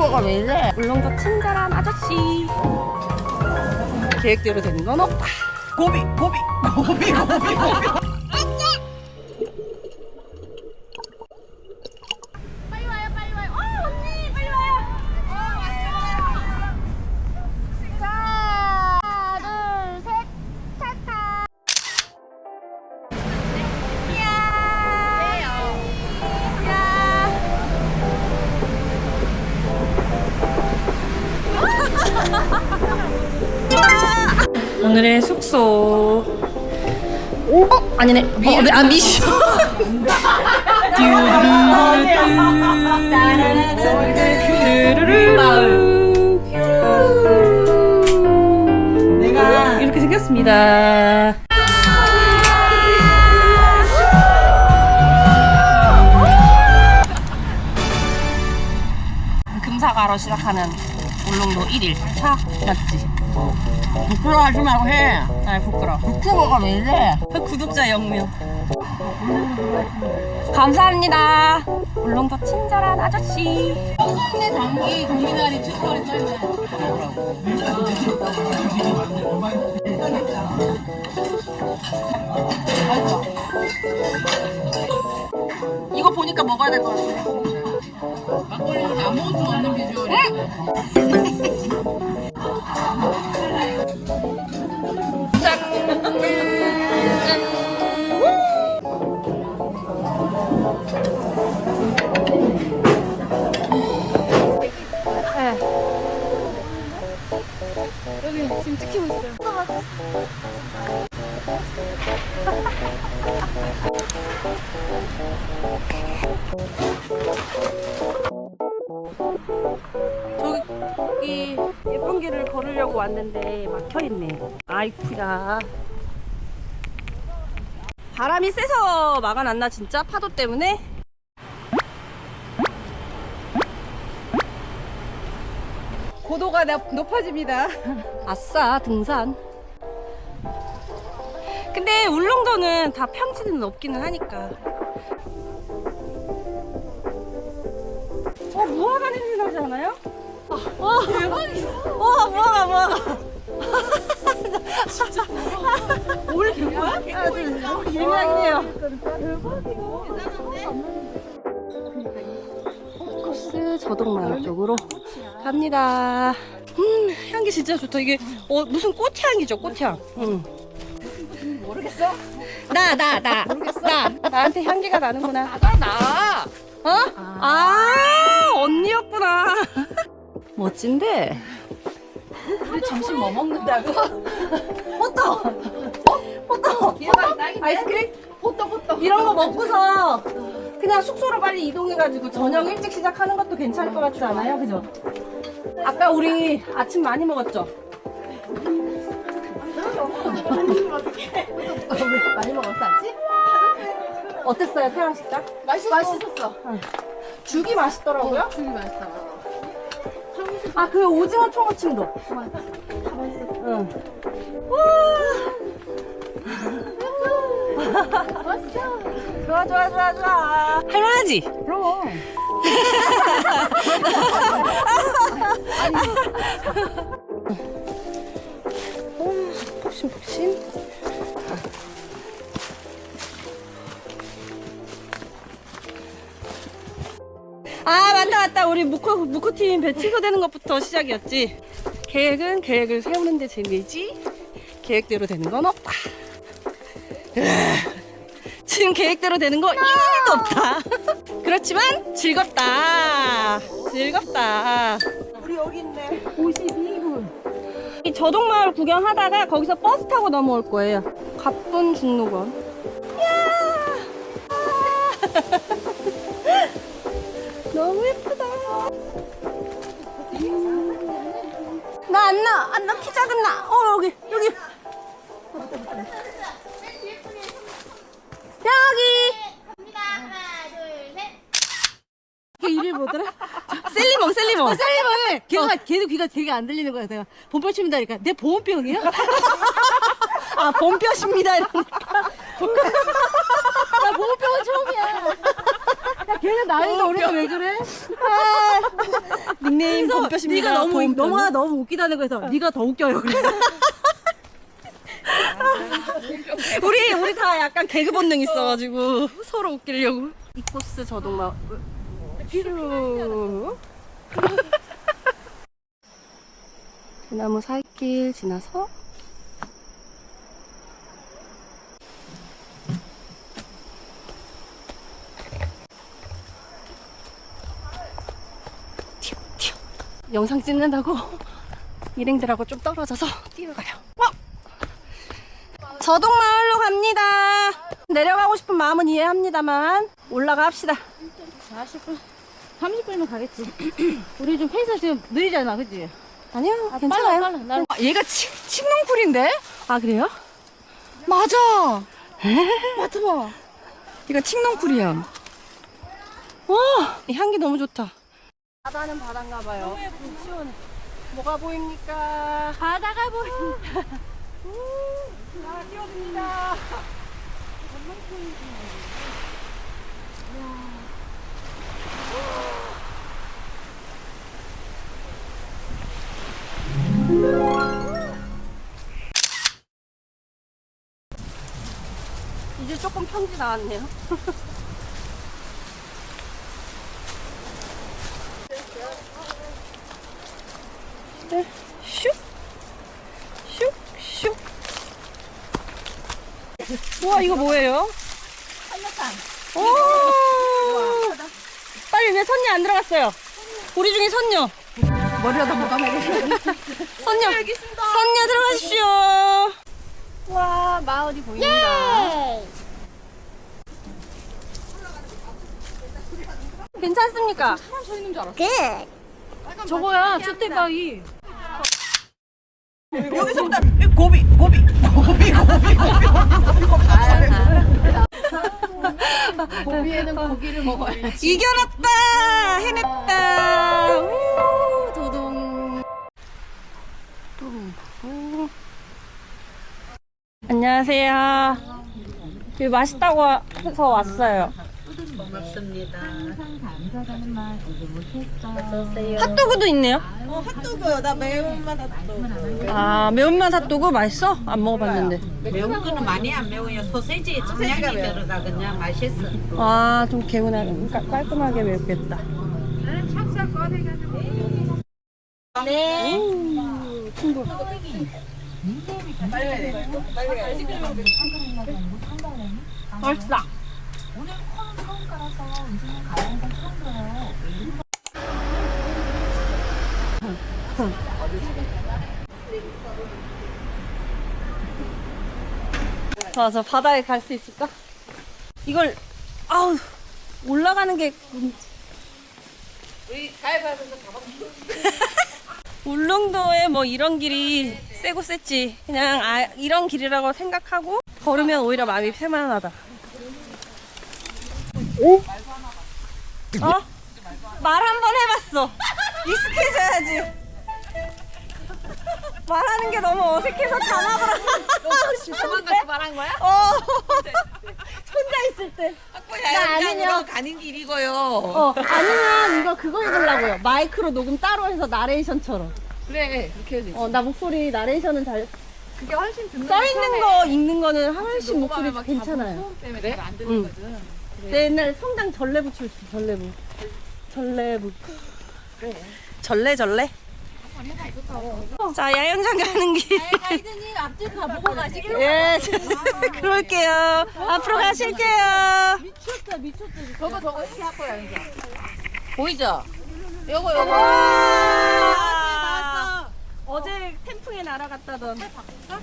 유튜버가 왜 이래? 울릉도 친절한 아저씨. 계획대로 되는 건 없다. 고비 고비 고비 고비 고비 오늘의 숙소. 오, 어, 아니네. 어, 아, 미션. 내가 이렇게 생겼습니다. 금사가로 시작하는 울릉도 1일 차 맞지? 부끄러워하지 말고 해 아 부끄러. 유튜버가 왜 이래? 구독자 0명. 감사합니다. 울릉도 친절한 아저씨. 내 장기 고민하리 축구를 썰면. 이거 보니까 먹어야 될 것 같아. 막걸리는 수 없는 비주얼이. 저 길을 걸으려고 왔는데 막혀 있네. 아이쿠야. 바람이 세서 막아놨나 진짜 파도 때문에? 고도가 높아집니다 아싸 등산. 근데 울릉도는 다 평지는 없기는 하니까. 어 무화과 냄새 나지 않아요? 와 대박이다. 와 무화과 무화과. 진짜. 올 개구야? 우리 예민하긴해요. 코스 저동마을 쪽으로 갑니다. 음 향기 진짜 좋다. 이게 어 무슨 꽃향이죠 꽃향. 응. 모르겠어. 나 나 나. 모르겠어. 나 나한테 향기가 나는구나. 나 나. 어? 아, 언니였구나. 멋진데? 우리 점심 뭐 먹는다고? 호떡! 호떡! 아이스크림? 호떡 호떡 이런 거 먹고서 그냥 숙소로 빨리 이동해가지고 저녁 일찍 시작하는 것도 괜찮을 것 같지 않아요? 그죠? 아까 우리 아침 많이 먹었죠? 많이 먹었어 아직? 어땠어요, 태양 식당? 맛있, 맛있었어 죽이 맛있더라고요. 죽이 맛있어 아, 그 오징어 초무침도. 응. 좋아, 좋아, 좋아, 좋아. 할만하지? 그럼 폭신 아 맞다 맞다. 우리 무코 무코팀 배 취소되는 것부터 시작이었지. 계획은 계획을 세우는 데 재미지 계획대로 되는 건 없다. 지금 계획대로 되는 거 1도 없다. 그렇지만 즐겁다. 즐겁다. 우리 여기 있네. 52분. 이 저동마을 구경하다가 거기서 버스 타고 넘어올 거예요. 가쁜 중로원 이야 너무 예쁘다. 나 안 나, 안 나, 키 작은 나. 어, 여기, 여기. 여기. 갑니다. 하나, 둘, 셋. 걔 이름이 뭐더라? 셀리몬, 셀리몬. 셀리몬을 걔가 걔도 귀가 되게 안 들리는 거야 내가 치민다니까 내 보온병이야? 아, 본뼈십니다. 이러니까. 나 보온병은 처음이야 야, 걔 걔는 나이도 어린데 왜 그래? 닉네임 그래서 범뼈십니다. 네가 너무 범뼈. 너가 너무 웃기다는 거에서 네가 더 웃겨요. 그래서 우리 우리 다 약간 개그 본능 있어가지고 서로 웃기려고. 이 코스 저동마 슈. 대나무 살길 지나서 튀어, 튀어. 영상 찍는다고 일행들하고 좀 떨어져서 뛰어가요. 와! 저동마을로 갑니다. 내려가고 싶은 마음은 이해합니다만 올라가 합시다. 40분, 30분이면 가겠지. 우리 좀 페이스 지금 느리잖아, 그지? 아니요, 아, 괜찮아요. 빨라, 빨라. 나 얘가 치, 칡농풀인데? 아 그래요? 맞아. 맡아봐. 이거 칡농풀이야. 와, 이 향기 너무 좋다. 바다는 바다인가 봐요. 시원해. 뭐가 보입니까? 바다가 보인다. 아, 뛰어듭니다. 이제 조금 평지 나왔네요. 우와, 이거 뭐예요? 한여탄. 오! 빨리 왜 선녀 안 들어갔어요? 우리 중에 선녀. 머리라도 못 감아야 선녀. 선녀 들어가십시오. 와, 마을이 보인다. 괜찮습니까? 저거야, 쭈떼바위. 여기서부터 고비 고비 고비 고비 고비에는 고기를 먹어야지. 이겨냈다! 해냈다! 우, 도동. 동. 안녕하세요. 여기 맛있다고 해서 왔어요. 고맙습니다. 핫도그도 있네요. 어 핫도그요. 나 매운맛 핫도그. 아, 매운맛 핫도그 맛있어? 안 먹어봤는데. 매운 거는 많이 안 매워요. 소세지에 청량이 들어가 그냥 맛있어. 아, 좀 개운하게, 깔- 깔끔하게 매웠겠다. 네. 오, 친구. 맛있다. 맞아, 바다에 갈 수 있을까? 이걸, 아우, 올라가는 게. 울릉도에 뭐 이런 길이 세고 셌지. 그냥 아, 이런 길이라고 생각하고 걸으면 오히려 마음이 편안하다. 어? 말 한 번 해봤어. 익숙해져야지. 말하는 게 너무 어색해서 자막을 도망가서 말한 거야? 어. 혼자 있을 때. 나 아니면 가는 길이고요. 어, 아니면 이거 그거 해보려고요. 마이크로 녹음 따로 해서 나레이션처럼. 그래 그렇게 해도 어, 나 목소리 나레이션은 잘. 그게 훨씬 듣는 써 있는 거, 읽는 거는 훨씬 목소리 괜찮아요. 때문에 잘안 응. 들리거든 내 옛날 성당 전래부 출신, 전래부. 전래부. 전래, 전래? 자, 야영장 가는 길. 가이드님 앞뒤 가보고 가시길. 예, 그럴게요. 앞으로 가실게요. 미쳤다, 미쳤다. 저거 저거 이렇게 할 거야 이제 보이죠? 요거 요거 와. 어제 태풍에 날아갔다던.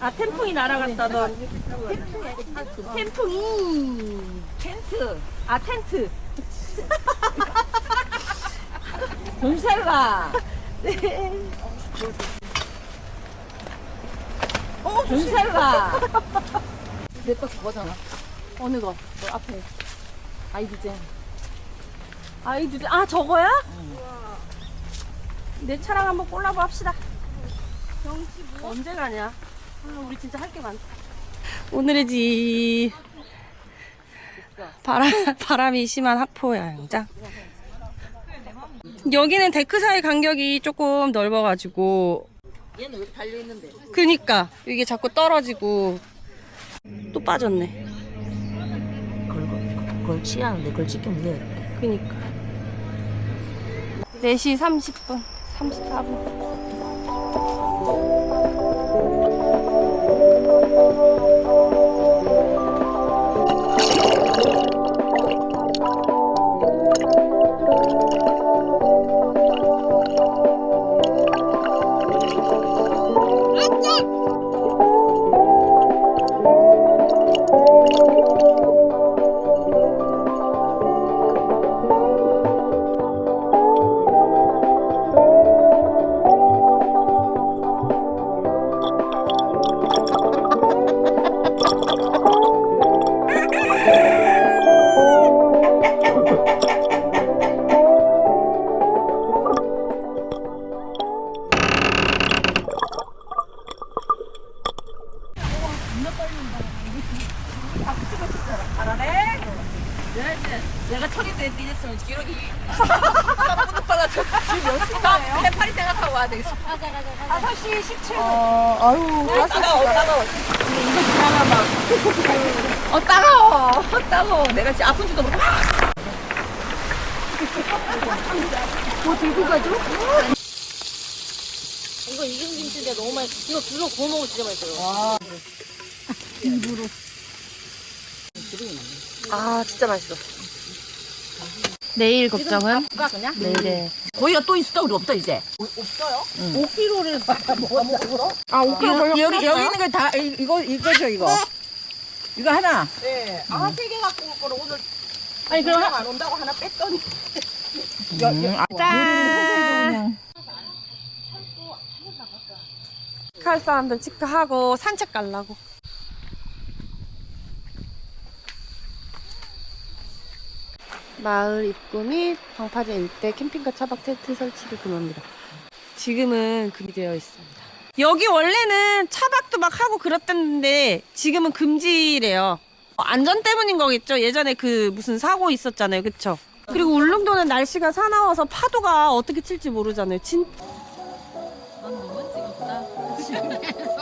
아, 태풍이 날아갔다던. 태풍이. 텐트 아, 텐트. 돈살가 어 돈살가 내거 저거잖아 어느 거? 저 앞에 아이디젠 아이들, 아, 저거야? 내 차랑 한번 콜라보 합시다. 언제 가냐? 아, 우리 진짜 할 게 많다. 오늘의 집. 바람, 바람이 심한 학포 야영장. 여기는 데크 사이 간격이 조금 넓어가지고. 얘는 왜 달려있는데? 그니까 이게 자꾸 떨어지고 또 빠졌네. 걸고 걸 치하는데 그걸 지키면 돼. 그니까. 4시 30분, 34분. 때 뛰었으면 기록이 3분도 빨라져. 지금 몇 시간이에요? 해파리 생각하고 와야 되겠어. 가자, 가자, 가자. 5시 17분. 어, 아유, 따가워, 따가워. 이거 지나가봐. 어, 따가워. 어, 따가워. 내가 진짜 아픈 줄도 모르고. 뭐 들고 가죠? 이거 이김김치인데 너무 맛있어. 이거 불러 구워 먹으면 진짜 맛있어요. 와. 아, 진짜 맛있어. 내일 걱정은? 가 그냥? 내일에. 거기가 또 있어 우리 없어 이제. 5kg를 아 5kg 여기 여기 있는 거 다 이거 이거죠 이거. 이거 하나. 네. 아 세 개 갖고 올 거를 오늘 아니 그럼 안 온다고 하나 뺐더니. 짠. 칼 사람들 치크하고 산책 가려고. 마을 입구 및 방파제 일대 캠핑카 차박 텐트 설치를 금합니다. 지금은 금지되어 있습니다. 여기 원래는 차박도 막 하고 그랬었는데 지금은 금지래요. 어, 안전 때문인 거겠죠? 예전에 그 무슨 사고 있었잖아요. 그쵸? 그리고 울릉도는 날씨가 사나워서 파도가 어떻게 칠지 모르잖아요. 진, 넌 너무 찍었다.